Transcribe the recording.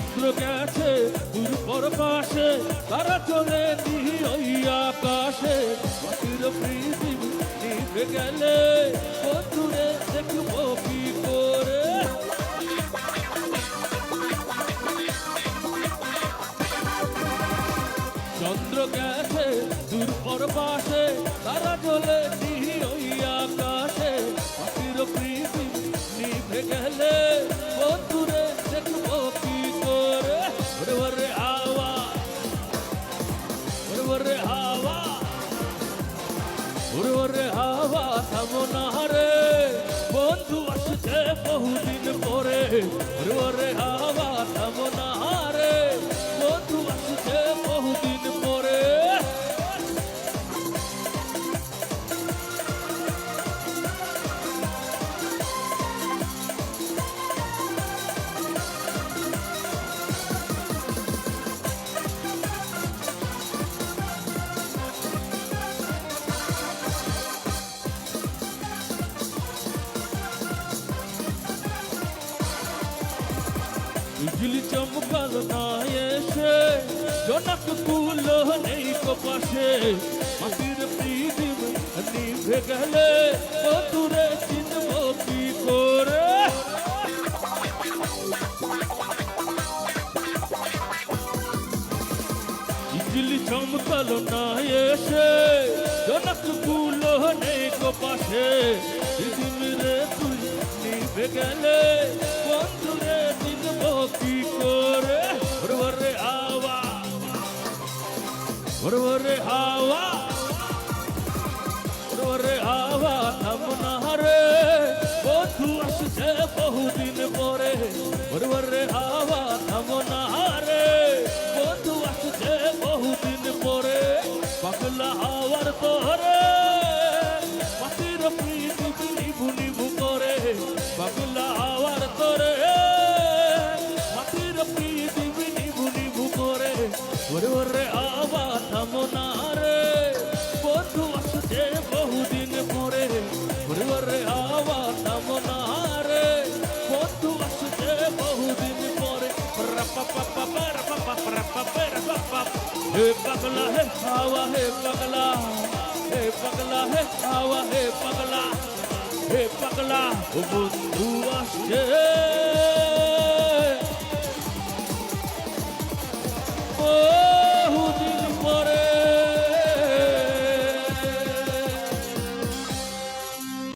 চন্দ্র গেছে দূর পাশে, তারা চলে নিহি ওই আকাশে। মাটির পৃথিবী নিভে গেলে বন্ধুরে দেখব কি করে। চন্দ্র গেছে দূর পাশে, তারা চলে বন্ধু আসছে বহুদিন পরে ওরে হাওয়া বিজলি চমকাল না এসে, জনক কুল নেই কপাশে মাটির পৃথিবী নিভে গেলে বন্ধুরে চিনব কি করে? বিজলি চমকাল না এসে, জনক কুল নেই কপাশে পৃথিবীরে তুই নিভে গেলে ওরে হাওয়া ওরে হাওয়া থাম না রে বন্ধু আসছে বহুদিন পরে ওরে ওরে হাওয়া থাম না রে বন্ধু আসছে বহুদিন পরে পাগলা হাওয়ার তোরে মাটির পৃথিবী নিভু নিভু করে পাগলা হাওয়ার তোরে মাটির পৃথিবী নিভু নিভু করে ওরে ওরে হাওয়া থাম না রে বন্ধু আসছে বহুদিন পরে ওরে ওরে হাওয়া থাম না রে বন্ধু আসছে বহুদিন পরে রাপাপাপা, রাপাপাপা, রাপাপা, রাপাপা। হে পাগলা হে হাওয়া হে পাগলা হে পাগলা হে হাওয়া হে পাগলা হে পাগলা ও বন্ধু আসছে